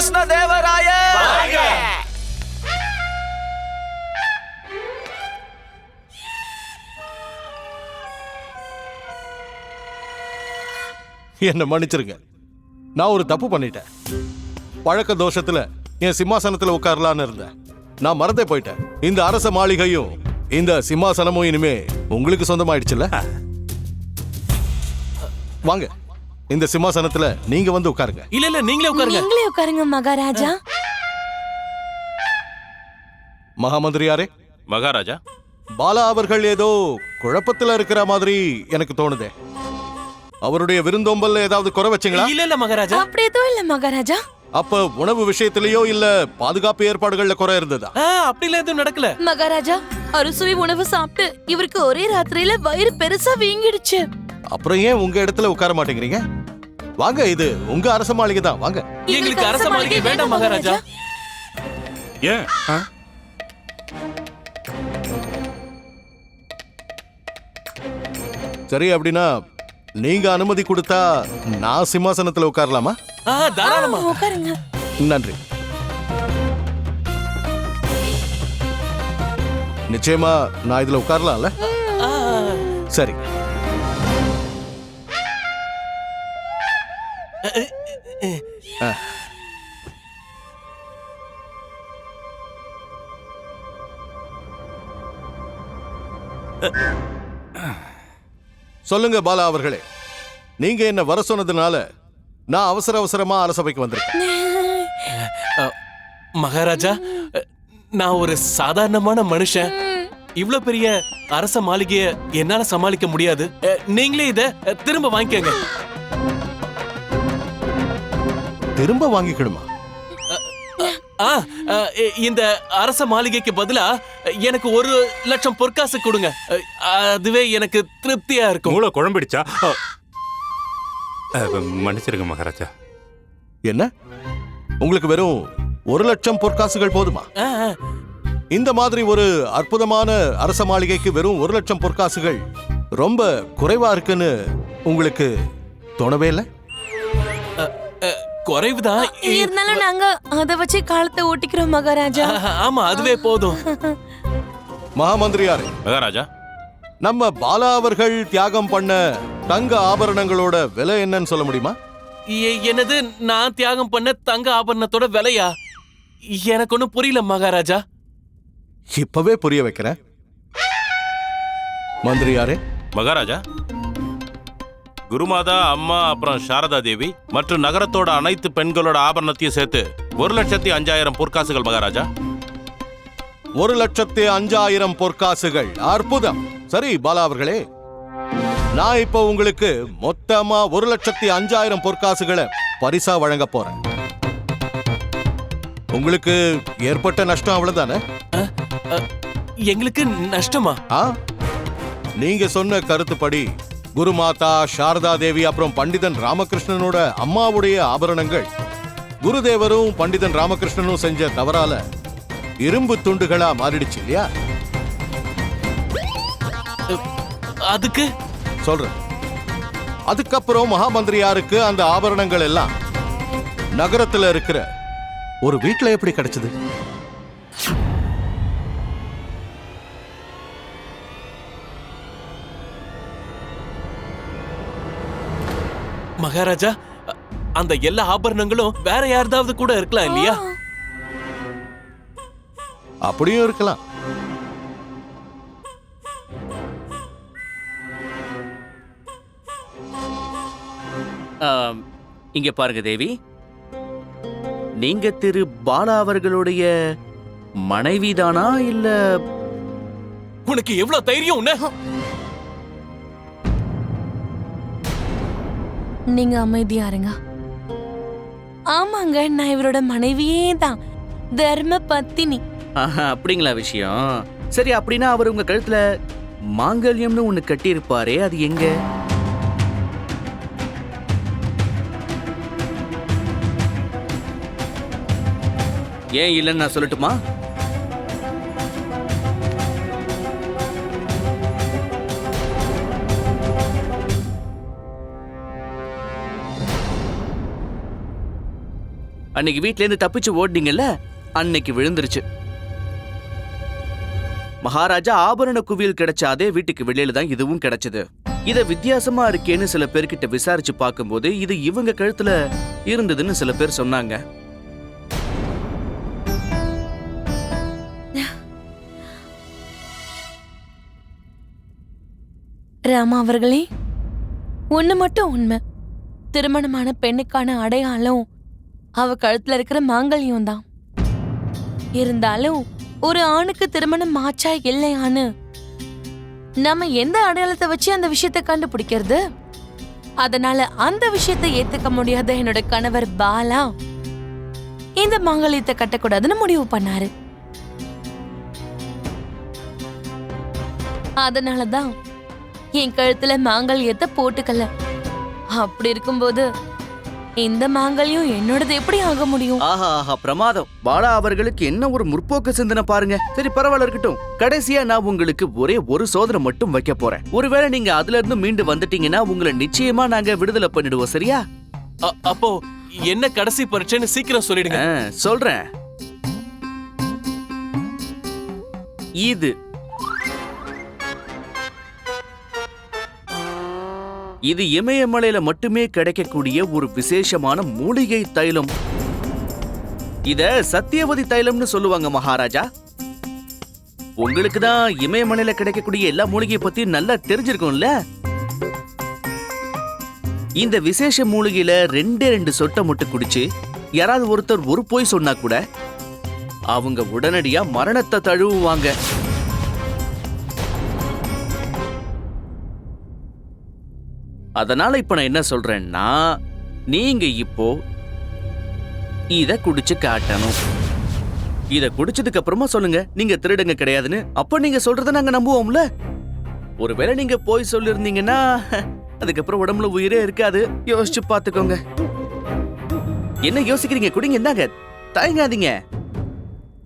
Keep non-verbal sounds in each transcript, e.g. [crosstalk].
ராமகிருஷ்ண தேவராய என்ன மன்னிச்சிருங்க. நான் ஒரு தப்பு பண்ணிட்டேன். பழக்க தோஷத்துல என் சிம்மாசனத்துல உட்காரலான்னு இருந்தேன். நான் மறந்தே போயிட்டேன். இந்த அரச மாளிகையும் இந்த சிம்மாசனமும் இனிமே உங்களுக்கு சொந்தமாயிடுச்சுல்ல? வாங்க. இந்த சிம்மாசனத்துல நீங்க வந்து உட்காருங்க. இல்ல இல்ல நீங்களே உட்காருங்க. நீங்களே உட்காருங்க மகாராஜா. மகாமந்திரியாரே. மகாராஜா. பாலா அவர்கள் ஏதோ குழப்பத்துல இருக்கிற மாதிரி எனக்கு தோணுதே. அவருடைய விருந்தோம்பல்ல ஏதாவது குறை வச்சீங்களா? இல்ல இல்ல மகாராஜா. அப்படி எதுவும் இல்ல மகாராஜா. அப்ப உணவு விஷயத்திலேயோ இல்ல பாதுகாப்பு ஏற்பாடுகள்ல குறை இருந்ததா? அப்படிலாம் எதுவும் நடக்கல. மகாராஜா அறுசுவை உணவு சாப்பிட்டு இவருக்கு ஒரே ராத்திரியில வயிறு பெருசா வீங்கிடுச்சு. அப்புறம் ஏன் உங்க இடத்துல உட்கார மாட்டேங்கிறீங்க? வாங்க இது உங்க அரச மாளிகை தான். வாங்க. எங்களுக்கு அரச மாளிகை வேண்டாம் மகாராஜா. ஏன்? ஆ? சரி அப்படின்னா நீங்க அனுமதி கொடுத்தா நான் சிம்மாசனத்துல உட்காரலாமா? ஆ, தாராளமா. உட்காருங்க. நன்றி. நிச்சயமா நான் இதுல உட்காரலாம்ல? சரி. சொல்லுங்க பாலா அவர்களே. நீங்க என்ன வர சொன்னதுனால நான் அவசர அவசரமா அரசபைக்கு வந்திருக்கேன். மகாராஜா நான் ஒரு சாதாரணமான மனுஷன். இவ்ளோ பெரிய அரச மாளிகைய என்னால சமாளிக்க முடியாது. நீங்களே இத திரும்ப வாங்கிக்கங்க. திரும்ப வாங்கிக்கணுமா? ஆ, இந்த அரச மாளிகைக்கு பதிலா எனக்கு ஒரு லட்சம் பொற்காசு கொடுங்க. அதுவே எனக்கு திருப்தியா இருக்கும். மூளை குழம்பிடுச்சா? மன்னிச்சிருங்க மகாராஜா. என்ன? உங்களுக்கு வெறும் ஒரு லட்சம் பொற்காசுகள் போதுமா. இந்த மாதிரி ஒரு அற்புதமான அரச மாளிகைக்கு வெறும் ஒரு லட்சம் பொற்காசுகள் ரொம்ப குறைவா இருக்குன்னு உங்களுக்கு தோணவே இல்லை? குறைவுதான். இருந்தாலும் நாங்க அத வச்சு காலத்தை ஓட்டிக்கிறோம் மகாராஜா. ஆமா அதுவே போதும். [laughs] மகாமந்திரியாரே மகாராஜா. நம்ம பாலா அவர்கள் தியாகம் பண்ண தங்க ஆபரணங்களோட விலை என்னன்னு சொல்ல முடியுமா? என்னது? நான் தியாகம் பண்ண தங்க ஆபரணத்தோட விலையா? எனக்கு ஒண்ணும் புரியல மகாராஜா. இப்பவே புரிய வைக்கிறேன். மந்திரியாரே. மகாராஜா குருமாதா அம்மா அப்புறம் சாரதா தேவி மற்றும் நகரத்தோட அனைத்து பெண்களோட ஆபரணத்தையும் சேர்த்து ஒரு லட்சத்தி அஞ்சாயிரம் பொற்காசுகள் மகாராஜா. ஒரு லட்சத்தி அஞ்சாயிரம் பொற்காசுகள். அற்புதம். சரி பாலா அவர்களே. நான் இப்போ உங்களுக்கு மொத்தமா ஒரு லட்சத்தி அஞ்சாயிரம் பொற்காசுகளை பரிசா வழங்க போறேன். உங்களுக்கு ஏற்பட்ட நஷ்டம் அவ்வளவுதானே? எங்களுக்கு நஷ்டமா? ஆ? நீங்க சொன்ன கருத்துப்படி குருமாதா சாரதா தேவி அப்புறம் பண்டிதன் ராமகிருஷ்ணனோட அம்மாவுடைய ஆபரணங்கள். குருதேவரும் பண்டிதன் ராமகிருஷ்ணனும் செஞ்ச தவறால இரும்பு துண்டுகளா மாறிடுச்சு இல்லையா? அதுக்கு? சொல்றேன். அதுக்கப்புறம் மகாமந்திரியாருக்கு அந்த ஆபரணங்கள் எல்லாம்? நகரத்துல இருக்கிற ஒரு வீட்ல எப்படி கிடைச்சது? மகாராஜா அந்த எல்லா ஆபரணங்களும் வேற யார்தாவது கூட இருக்கலாம் இல்லையா? அப்படியும் இருக்கலாம். இங்க பாருங்க தேவி. நீங்க திரு பாலா அவர்களுடைய மனைவிதானா இல்ல உனக்கு எவ்வளவு தைரியம் உன்ன? நீங்க அமைதியா இருங்க ஆமாங்க நான் இவரோட மனைவியே தான். தர்ம பத்தினி ஆஹா, அப்படிங்களா விஷயம். சரி அப்படின்னா அவர் உங்க கழுத்துல மாங்கல்யம்னு ஒண்ணு கட்டியிருப்பாரே அது எங்க? ஏன் இல்லைன்னு நான் சொல்லட்டுமா? அன்னைக்கு வீட்ல இருந்து தப்பிச்சு ஓடினீங்கல்ல அன்னைக்கு விழுந்துருச்சு. மகாராஜா ஆபரண குவியல் கிடைச்ச அதே வீட்டுக்கு வெளியில தான் இதுவும் கிடைச்சது. இத வித்தியாசமா இருக்கேன்னு சில பேர்கிட்ட விசாரிச்சு பார்க்கும்போது இது இவங்க கழுத்துல இருந்ததுன்னு சில பேர் சொன்னாங்க. ராமா அவர்களே ஒண்ணு மட்டும் உண்மை. திருமணமான பெண்ணுக்கான அடையாளம் அவ கழுத்துல இருக்கிற மாங்கல்யம் தான். இருந்தாலும் ஒரு ஆணுக்கு திருமணம் ஆச்சா இல்லையான்னு நம்ம எந்த அடையாளத்தை வச்சு அந்த விஷயத்தை கண்டுபிடிக்கிறது? அதனால அந்த விஷயத்தை ஏத்துக்க முடியாத என்னோட கணவர் பாலா இந்த மாங்கல்யத்தை கட்டக்கூடாதுன்னு முடிவு பண்ணாரு. அதனாலதான் என் கழுத்துல மாங்கல்யத்தை போட்டுக்கல. அப்படி இருக்கும்போது இந்த மாங்கல்யம் என்னோடது எப்படி ஆக முடியும்? ஆஹா ஆஹா பிரமாதம். பாலா அவர்களுக்கு என்ன ஒரு முற்போக்கு சிந்தனை பாருங்க. சரி பரவாயில்ல இருக்கட்டும். கடைசியா நான் உங்களுக்கு ஒரே ஒரு சோதனை மட்டும் வைக்க போறேன். ஒருவேளை நீங்க அதுல இருந்து மீண்டு வந்துட்டீங்கன்னா உங்களை நிச்சயமா நாங்க விடுதலை பண்ணிடுவோம் சரியா? அ- அப்போ என்ன கடைசி பரீட்சைன்னு சீக்கிரம் சொல்லிடுங்க. ஆ, சொல்றேன். இது இது இமயமலையில மட்டுமே கிடைக்கக்கூடிய ஒரு விசேஷமான மூலிகை தைலம். இத சத்தியவதி தைலம்னு சொல்லுவாங்க மகாராஜா. உங்களுக்கு தான் இமயமலையில கிடைக்கக்கூடிய எல்லா மூலிகையை பத்தி நல்லா தெரிஞ்சிருக்கும்ல? இந்த விசேஷ மூலிகையில ரெண்டே ரெண்டு சொட்டை மட்டும் குடிச்சு யாராவது ஒருத்தர் ஒரு போய் சொன்னா கூட அவங்க உடனடியா மரணத்தை தழுவுவாங்க. அதனால இப்ப நான் என்ன சொல்றேன்னா நீங்க இப்போ இத குடிச்சு காட்டணும். இத குடிச்சதுக்கு அப்புறமா சொல்லுங்க. நீங்க திருடுங்க கிடையாதுன்னு. அப்ப நீங்க சொல்றத நாங்க நம்புவோம்ல. ஒருவேளை நீங்க போய் சொல்லிருந்தீங்கன்னா அதுக்கப்புறம் உடம்புல உயிரே இருக்காது. யோசிச்சு பாத்துக்கோங்க. என்ன யோசிக்கிறீங்க? குடிங்க இந்தாங்க. தயங்காதீங்க.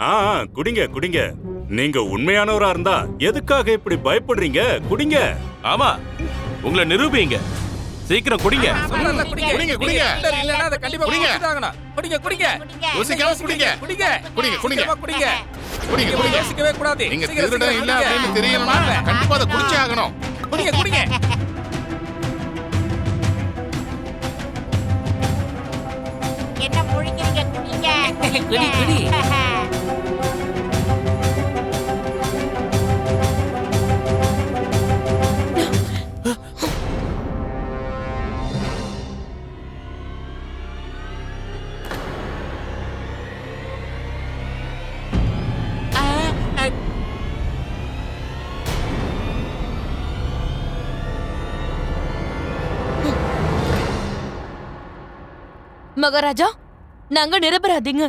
ஆ ஆ, குடிங்க குடிங்க. நீங்க உண்மையானவரா இருந்தா எதுக்காக இப்படி பயப்படுறீங்க? குடிங்க. ஆமா. உங்களை நிரூபிங்க. சீக்கிரம் குடிங்க. குடிங்க குடிங்க இல்லனா அத கண்டிப்பா குடிங்க. குடிங்க குடிங்க. குடிங்க. யோசிக்காம குடிங்க. குடிங்க. குடிங்க, குடிங்க. குடிங்க. குடிங்க குடிங்க. யோசிக்கவே கூடாது. நீங்க சீக்கிரம், திருடன் இல்ல. அப்படின்னு வாங்க. கண்டிப்பா அதை குடிச்சே ஆகணும். குடிங்க குடிங்க. என்ன முழிக்கிறீங்க? குடிங்க. குடி, குடி. [laughs] மகாராஜா நாங்க நிரபராதிங்க.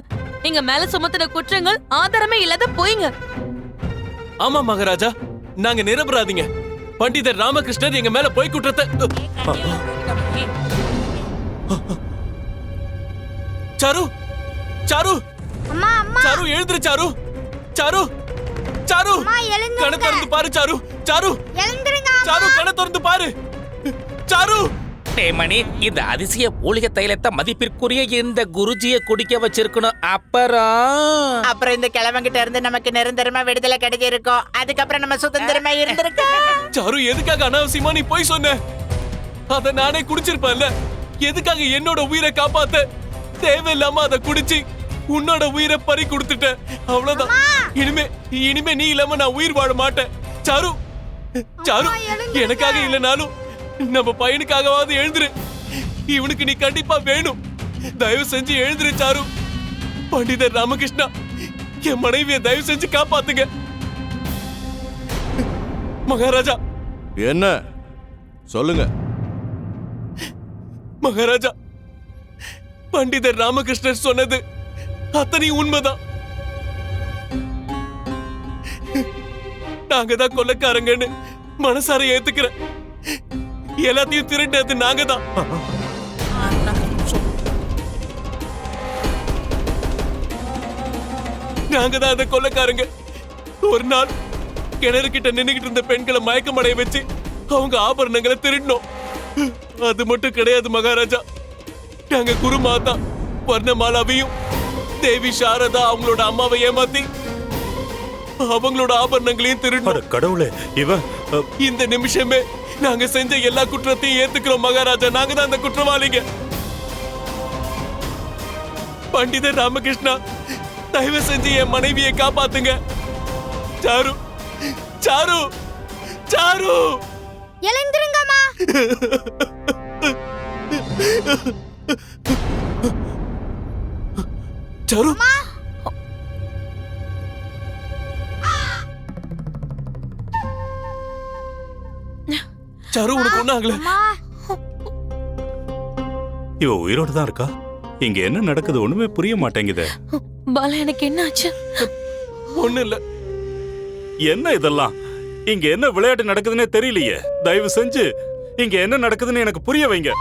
எங்க மேல சுமத்தின குற்றங்கள் ஆதாரமே இல்லாத போயிங்க. ஆமா மகாராஜா நாங்க நிரபராதிங்க. பண்டிதர் ராமகிருஷ்ணர் எங்க மேல போய் குற்றத்தை சாரு சாரு. அம்மா அம்மா. சாரு எழுந்துரு சாரு. சாரு சாரு. கண்ணை திறந்து பாரு சாரு. சாரு. சாரு கண்ணை திறந்து பாரு. சாரு. மணி இந்த அதிசய மூலிகை தைலத்தை மதிப்பிற்குரிய இந்த குருஜியை குடிக்க வச்சிருக்கணும். அப்புறம்? அப்புறம் இந்த கிழவங்கிட்ட இருந்து நமக்கு நிரந்தரமா விடுதலை கிடைச்சிருக்கோம். அதுக்கப்புறம் நம்ம சுதந்திரமா இருந்திருக்கோம் சாரு எதுக்காக அனாவசியமா நீ போய் சொன்ன? அத நானே குடிச்சிருப்பேன்ல. எதுக்காக என்னோட உயிரை காப்பாத்த? தேவையில்லாம அத குடிச்சு உன்னோட உயிரை பறி கொடுத்துட்டேன். அவ்வளவுதான். இனிமே இனிமே நீ இல்லாம நான் உயிர் வாழ மாட்டேன். சாரு சாரு எனக்காக இல்லைனாலும் நம்ம பையனுக்காகவாவது எழுந்துரு. இவனுக்கு நீ கண்டிப்பா வேணும். தயவு செஞ்சு எழுந்துரு சாரு. பண்டிதர் ராமகிருஷ்ணா என் மனைவியை தயவு செஞ்சு காப்பாத்துங்க. மகாராஜா. என்ன? சொல்லுங்க. மகாராஜா பண்டிதர் ராமகிருஷ்ணர் சொன்னது அத்தனை உண்மைதான். நாங்க தான் கொள்ளக்காரங்கன்னு மனசார ஏத்துக்கிறேன். எல்லாத்தையும் திருட்டது நாங்க தான். நாங்க தான் அந்த கொள்ளக்காரங்க. ஒரு நாள் கிணறு கிட்ட நின்னுகிட்டு இருந்த பெண்களை மயக்கமடைய வச்சு அவங்க ஆபரணங்களை திருடினோம். அது மட்டும் கிடையாது மகாராஜா. நாங்க குரு மாதா வர்ணமாலாவையும் தேவி சாரதா அவங்களோட அம்மாவை ஏமாத்தி அவங்களோட ஆபரணங்களையும் திருடு அட கடவுளே இவன் அ, இந்த நிமிஷமே நாங்க செஞ்ச எல்லா குற்றத்தையும் ஏத்துக்கிறோம் மகாராஜா. நாங்க தான் அந்த குற்றவாளிங்க. பண்டிதர் ராமகிருஷ்ணா தயவு செஞ்சு என் மனைவியை காப்பாத்துங்க. சாரு சாரு சாரு! எழுந்திருங்கம்மா. சாரு! சாரு உனக்கு ஒண்ணு ஆகல அம்மா. இவ உயிரோட தான் இருக்கா? இங்க என்ன நடக்குது? ஒண்ணுமே புரிய மாட்டேங்குதே. பாலா எனக்கு என்ன ஆச்சு? ஒண்ணு இல்ல என்ன இதெல்லாம்? இங்க என்ன விளையாட்டு நடக்குதுன்னே தெரியலையே. தயவு செஞ்சு இங்க என்ன நடக்குதுன்னு எனக்கு புரிய வைங்க.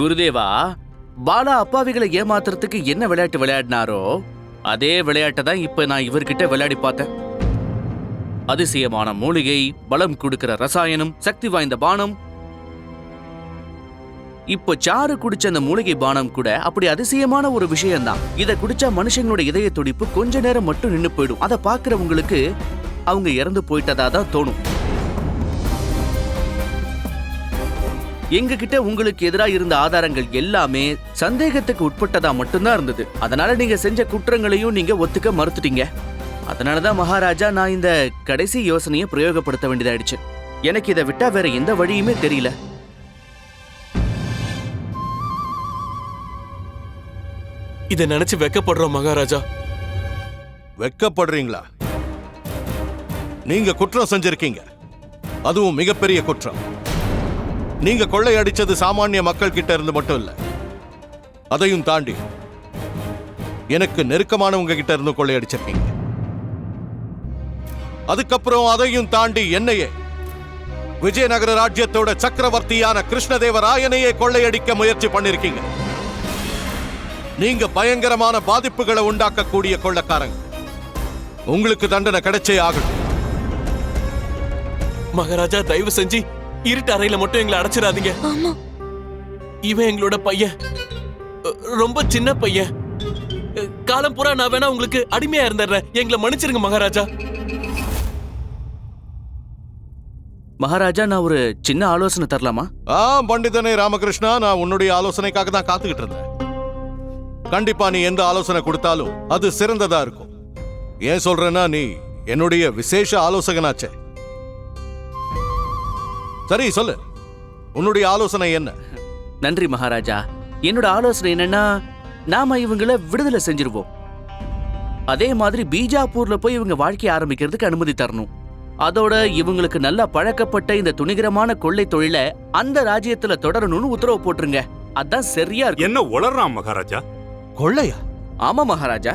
குருதேவா பாலா அப்பாவிகளை ஏமாத்துறதுக்கு என்ன விளையாட்டு விளையாடினாரோ அதே விளையாட்டை தான் இப்ப நான் இவர்கிட்ட விளையாடி பார்த்தேன். அதிசயமான மூலிகை பலம் கொடுக்கிற ரசாயனம் சக்தி வாய்ந்த பானம். இப்போ சாறு குடிச்ச அந்த மூலிகை பானம் கூட அப்படி அதிசயமான ஒரு விஷயம்தான். இத குடிச்சா மனுஷங்களோட இதய துடிப்பு கொஞ்ச நேரம் மட்டும் நின்னு போயிடும். அதை பாக்குறவங்களுக்கு அவங்க இறந்து போயிட்டதா தான் தோணும். எங்க கிட்ட உங்களுக்கு எதிராக இருந்த ஆதாரங்கள் எல்லாமே சந்தேகத்துக்கு உட்பட்டதா மட்டும்தான் இருந்தது. அதனால நீங்க செஞ்ச குற்றங்களையும் நீங்க ஒத்துக்க மறுத்துட்டீங்க. அதனாலதான் மகாராஜா நான் இந்த கடைசி யோசனையை பிரயோகப்படுத்த வேண்டியதாயிடுச்சு. எனக்கு இதை விட்டா வேற எந்த வழியுமே தெரியல. இத நினைச்சு வெக்கப்படுறோம் மகாராஜா. வெக்கப்படுறீங்களா? நீங்க குற்றம் செஞ்சிருக்கீங்க. அதுவும் மிகப்பெரிய குற்றம். நீங்க கொள்ளையடிச்சது சாமானிய மக்கள் கிட்ட இருந்து மட்டும் இல்ல. அதையும் தாண்டி எனக்கு நெருக்கமானவங்க கிட்ட இருந்து கொள்ளையடிச்சிருக்கீங்க. அதுக்கப்புறம் அதையும் தாண்டி என்னையே விஜயநகர ராஜ்யத்தோட சக்கரவர்த்தியான கிருஷ்ணதேவராயனையே கொள்ளையடிக்க முயற்சி பண்ணிருக்கீங்க. நீங்க பயங்கரமான பாதிப்புகளை உண்டாக்கக்கூடிய கொள்ளக்காரங்க. உங்களுக்கு தண்டனை கிடைச்சே ஆகணும். மகாராஜா தயவு செஞ்சு இருட்டு அறையில மட்டும் எங்களை அடைச்சிடாதீங்க. ஆமா. இவன் எங்களோட பையன். ரொம்ப சின்ன பையன். காலம் பூரா நான் வேணா உங்களுக்கு அடிமையா இருந்துடுறேன். எங்களை மன்னிச்சிருங்க மகாராஜா. மகாராஜா நான் ஒரு சின்ன ஆலோசனை தரலாமா? ஆ பண்டிதனே ராமகிருஷ்ணா நான் உன்னுடைய ஆலோசனைக்காக தான் காத்துக்கிட்டு இருந்தேன். கண்டிப்பா நீ எந்த ஆலோசனை கொடுத்தாலும் அது சிறந்ததா இருக்கும். ஏன் சொல்றேன்னா நீ என்னுடைய விசேஷ ஆலோசகனாச்சே. சரி சொல்லு. உன்னுடைய ஆலோசனை என்ன? நன்றி மகாராஜா. என்னோட ஆலோசனை என்னன்னா நாம இவங்கள விடுதலை செஞ்சிருவோம். அதே மாதிரி பீஜாப்பூர்ல போய் இவங்க வாழ்க்கைய ஆரம்பிக்கிறதுக்கு அனுமதி தரணும். அதோட இவங்களுக்கு நல்லா பழக்கப்பட்ட இந்த துணிகரமான கொள்ளை தொழிலை அந்த ராஜ்யத்துல தொடரணும்னு உத்தரவு போட்டுருங்க. அதான் சரியா என்ன உளறான் மகாராஜா? கொள்ளையா? ஆமா மகாராஜா.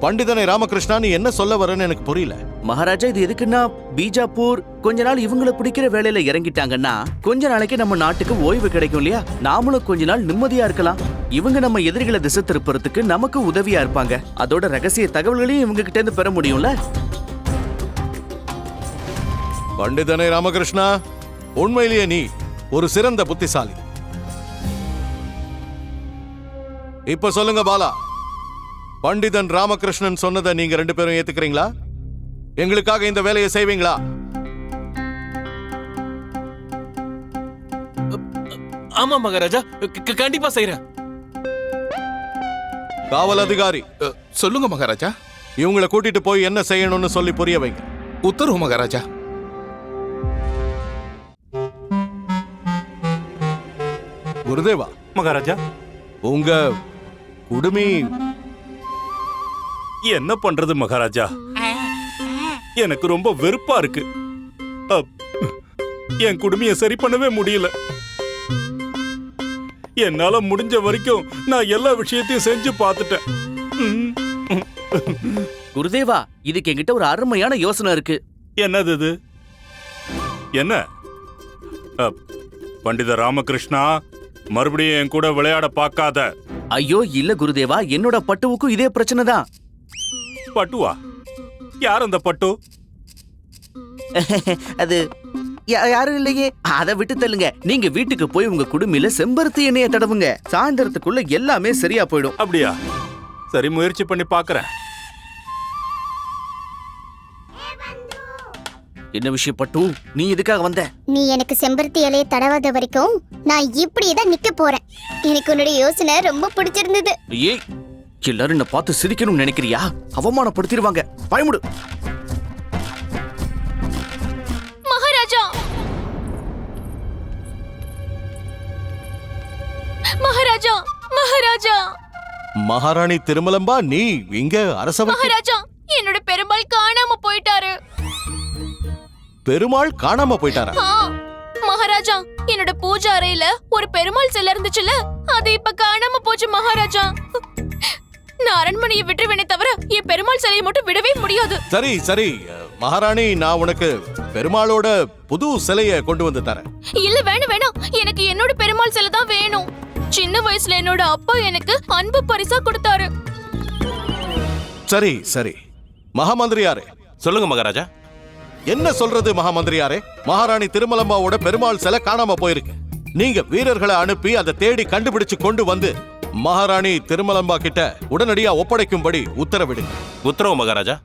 பண்டிதனை ராமகிருஷ்ணா நீ என்ன சொல்ல வரேன்னு எனக்கு புரியல. மகாராஜா இது எதுக்குன்னா பீஜாப்பூர் கொஞ்ச நாள் இவங்கள பிடிக்கிற வேலையில இறங்கிட்டாங்கன்னா கொஞ்ச நாளைக்கு நம்ம நாட்டுக்கு ஓய்வு கிடைக்கும் இல்லையா? நாமளும் கொஞ்ச நாள் நிம்மதியா இருக்கலாம். இவங்க நம்ம எதிரிகளை திசை திருப்புறதுக்கு நமக்கு உதவியா இருப்பாங்க. அதோட ரகசிய தகவல்களையும் இவங்க கிட்ட இருந்து பெற முடியும்ல? பண்டிதனை ராமகிருஷ்ணா உண்மையிலேயே நீ ஒரு சிறந்த புத்திசாலி. இப்ப சொல்லுங்க பாலா பண்டிதன் ராமகிருஷ்ணன் சொன்னதை நீங்க ரெண்டு பேரும் ஏத்துக்கிறீங்களா? எங்களுக்காக இந்த வேலையை செய்வீங்களா? ஆமா மகாராஜா கண்டிப்பா செய்யறேன் காவல் அதிகாரி. சொல்லுங்க மகாராஜா. இவங்களை கூட்டிட்டு போய் என்ன செய்யணும்னு சொல்லி புரிய வைங்க. உத்தரவு மகாராஜா. குருதேவா. மகாராஜா. உங்க குடுமி. என்ன பண்றது மகாராஜா? எனக்கு ரொம்ப வெறுப்பா இருக்கு. அப், என் குடுமையை சரி பண்ணவே முடியல. என்னால முடிஞ்ச வரைக்கும் நான் எல்லா விஷயத்தையும் செஞ்சு பார்த்துட்டேன். குருதேவா இதுக்கு என்கிட்ட ஒரு அருமையான யோசனை இருக்கு. என்னது இது? என்ன? அப், பண்டித ராமகிருஷ்ணா மறுபடியும் என் கூட விளையாட பார்க்காத. ஐயோ இல்ல குருதேவா என்னோட பட்டுவுக்கும் இதே பிரச்சனை தான். பட்டுவா? யார் அந்த பட்டு? [laughs] அது யா- யாரும் இல்லையே. அதை விட்டு தள்ளுங்க. நீங்க வீட்டுக்கு போய் உங்க குடுமியில செம்பருத்தி எண்ணெயை தடவுங்க. சாயந்தரத்துக்குள்ள எல்லாமே சரியா போயிடும். அப்படியா? சரி முயற்சி பண்ணி பார்க்கறேன். என்ன விஷயம் பட்டு? நீ எதுக்காக வந்த? நீ எனக்கு செம்பருத்தி இலையை தடவாத வரைக்கும் நான் இப்படியே தான் நிக்க போறேன். எனக்கு உன்னுடைய யோசனை ரொம்ப பிடிச்சிருந்தது. ஏய் எல்லாரும் என்ன பார்த்து சிரிக்கணும்னு நினைக்கிறியா? அவமானப்படுத்திடுவாங்க. பயமுடு. மகாராஜா! மகாராஜா! மகாராஜா! மகாராணி திருமலம்பா நீ இங்க அரசவை மகாராஜா என்னோட பெருமாள் காணாம போயிட்டாரு. பெருமாள் காணாம போயிட்டாரா? ஆ, மகாராஜா என்னோட பூஜை அறையில ஒரு பெருமாள் சிலை இருந்துச்சுல அது இப்ப காணாம போச்சு மகாராஜா. நான் அரண்மனையை விட்டுருவேனே தவிர என் பெருமாள் சிலையை மட்டும் விடவே முடியாது. சரி சரி. மகாராணி நான் உனக்கு பெருமாளோட புது சிலையை கொண்டு வந்து தரேன். இல்ல வேணாம் வேணாம். எனக்கு என்னோட பெருமாள் சிலை தான் வேணும். சின்ன வயசுல என்னோட அப்பா எனக்கு அன்பு பரிசா கொடுத்தாரு. சரி சரி. மகாமந்திரியாரே. சொல்லுங்க மகாராஜா. என்ன சொல்றது மகாமந்திரியாரே? மகாராணி திருமலம்பாவோட பெருமாள் சிலை காணாம போயிருக்கு. நீங்க வீரர்களை அனுப்பி அதை தேடி கண்டுபிடிச்சு கொண்டு வந்து மகாராணி திருமலம்பா கிட்ட உடனடியா ஒப்படைக்கும்படி உத்தரவிடுங்க. உத்தரவு மகாராஜா.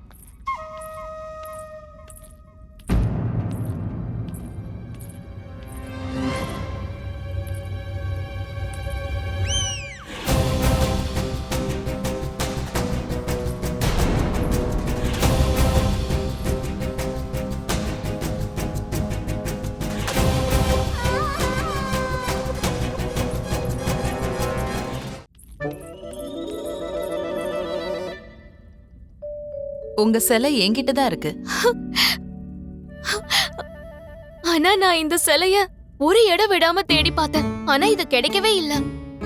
உங்க சிலை என்கிட்ட தான் இருக்கு. ஆனா நான் இந்த சிலைய ஒரு இடம் விடாம தேடி பார்த்தேன். ஆனா இது கிடைக்கவே இல்ல.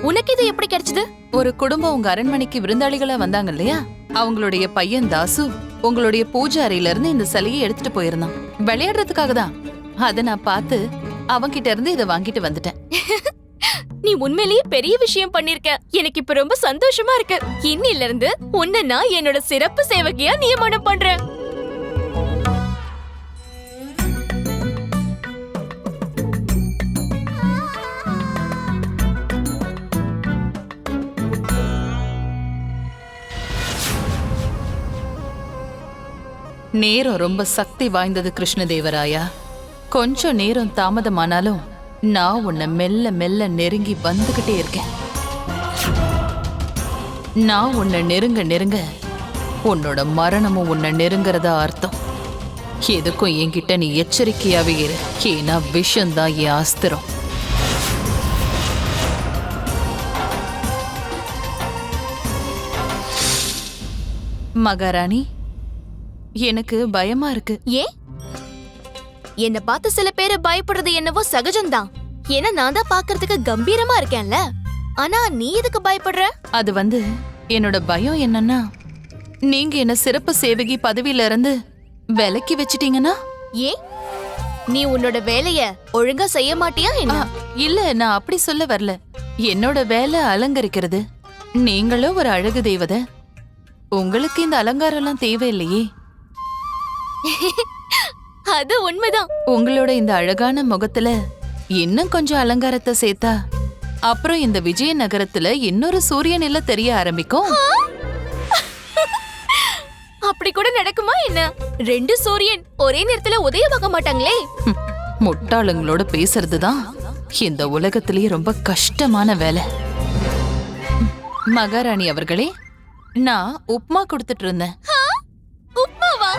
உனக்கு இது எப்படி கிடைச்சது? ஒரு குடும்பம் உங்க அரண்மனைக்கு விருந்தாளிகளா வந்தாங்க இல்லையா? அவங்களுடைய பையன் தாசு உங்களுடைய பூஜை அறையில இருந்து இந்த சிலையை எடுத்துட்டு போயிருந்தான். விளையாடுறதுக்காக தான். அத நான் பார்த்து அவன்கிட்ட இருந்து இதை வாங்கிட்டு வந்துட்டேன். [laughs] நீ உண்மையிலேயே பெரிய விஷயம் பண்ணிருக்க. எனக்கு இப்ப ரொம்ப சந்தோஷமா இருக்கு. இன்னில இருந்து உன்னை நான் என்னோட சிறப்பு சேவகியா நியமனம் பண்றேன். நேரம் ரொம்ப சக்தி வாய்ந்தது கிருஷ்ணதேவராயா. கொஞ்சம் நேரம் தாமதமானாலும் நான் உன்னை மெல்ல மெல்ல நெருங்கி வந்துகிட்டே இருக்கேன். நான் உன்னை நெருங்க நெருங்க உன்னோட மரணமும் உன்னை நெருங்குறதா அர்த்தம். எதுக்கும் என்கிட்ட நீ எச்சரிக்கையாவே இரு. ஏன்னா விஷம்தான் என் அஸ்திரம். மகாராணி எனக்கு பயமா இருக்கு. ஏன்? என்ன பார்த்து சில பேரு பயப்படுறது என்னவோ சகஜம்தான். ஏன்னா நான் தான் பாக்குறதுக்கு கம்பீரமா இருக்கேன்ல. ஆனா நீ எதுக்கு பயப்படுற? அது வந்து என்னோட பயம் என்னன்னா நீங்க என்ன சிறப்பு சேவகி பதவியில இருந்து விலக்கி வச்சிட்டீங்கன்னா? ஏன்? நீ உன்னோட வேலைய ஒழுங்கா செய்ய மாட்டியா என்ன? இல்ல நான் அப்படி சொல்ல வரல. என்னோட வேலை அலங்கரிக்கிறது. நீங்களும் ஒரு அழகு தெய்வதை உங்களுக்கு இந்த அலங்காரம் எல்லாம் தேவையில்லையே. [laughs] அது உண்மைதான். உங்களோட இந்த அழகான முகத்துல இன்னும் கொஞ்சம் அலங்காரத்தை சேர்த்தா அப்புறம் இந்த விஜயநகரத்துல இன்னொரு சூரியன் எல்லாம் தெரிய ஆரம்பிக்கும். அப்படி கூட நடக்குமா என்ன? ரெண்டு சூரியன் ஒரே நேரத்துல உதயமாக மாட்டாங்களே. முட்டாளுங்களோட பேசுறது தான் இந்த உலகத்திலேயே ரொம்ப கஷ்டமான வேலை. மகாராணி அவர்களே நான் உப்மா கொடுத்துட்டு இருந்தேன். உப்மாவா?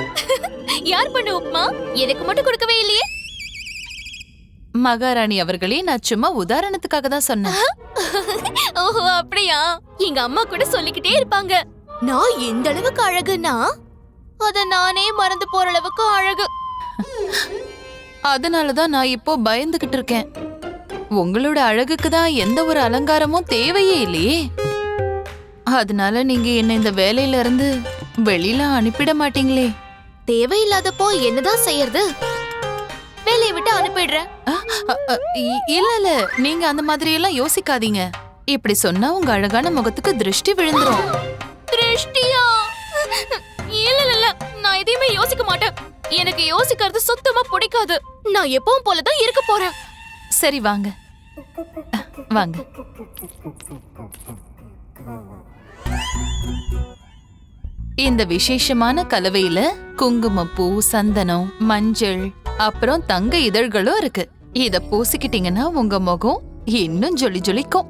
யார் பண்ண உப்மா? எனக்கு மட்டும் கொடுக்கவே இல்லையே? மகாராணி அவர்களே நான் சும்மா உதாரணத்துக்காக தான் சொன்னேன். ஓஹோ அப்படியா? எங்க அம்மா கூட சொல்லிக்கிட்டே இருப்பாங்க. நான் எந்த அளவுக்கு அழகுனா அத நானே மறந்து போற அளவுக்கு அழகு. அதனால தான் நான் இப்போ பயந்துகிட்டு இருக்கேன். உங்களோட அழகுக்கு தான் எந்த ஒரு அலங்காரமும் தேவையே இல்லையே. அதனால நீங்க என்ன இந்த வேலையில இருந்து வெளியில அனுப்பிட மாட்டீங்களே. தேவையில்லாதப்போ என்னதான் செய்யறது? வேலையை விட்டு அனுப்பிடுறேன் இல்ல இல்ல. நீங்க அந்த மாதிரி எல்லாம் யோசிக்காதீங்க. இப்படி சொன்னா உங்க அழகான முகத்துக்கு திருஷ்டி விழுந்துரும். திருஷ்டியா? இல்ல இல்ல இல்ல. நான் எதையுமே யோசிக்க மாட்டேன். எனக்கு யோசிக்கிறது சுத்தமா பிடிக்காது. நான் எப்பவும் போலதான் இருக்க போறேன். சரி வாங்க. வாங்க. இந்த விசேஷமான கலவையில குங்குமப்பூ சந்தனம் மஞ்சள் அப்புறம் தங்க இதழ்களும் இருக்கு. இத பூசிக்கிட்டீங்கன்னா உங்க முகம் இன்னும் ஜொலி ஜொலிக்கும்.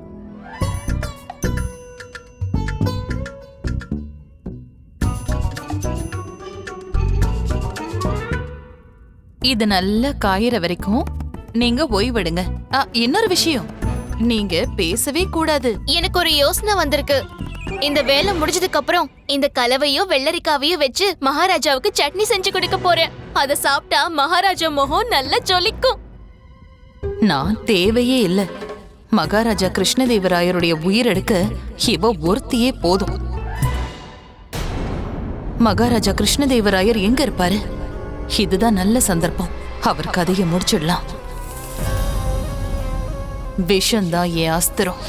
இது நல்லா காயற வரைக்கும் நீங்க ஓய்வெடுங்க. ஆ, இன்னொரு விஷயம். நீங்க பேசவே கூடாது. எனக்கு ஒரு யோசனை வந்திருக்கு. இந்த வேலை முடிஞ்சதுக்கு அப்புறம் இந்த கலவையும் வெள்ளரிக்காவையும் வச்சு மகாராஜாவுக்கு சட்னி செஞ்சு கொடுக்க போறேன். அத சாப்பிட்டா மகாராஜா முகம் நல்லா ஜொலிக்கும். நான் தேவையே இல்ல. மகாராஜா கிருஷ்ணதேவராயருடைய உயிரெடுக்க இவ ஒருத்தியே போதும். மகாராஜா கிருஷ்ணதேவராயர் எங்க இருப்பாரு? இதுதான் நல்ல சந்தர்ப்பம். அவர் கதையை முடிச்சிடலாம். விஷந்தான் என் அஸ்திரம்.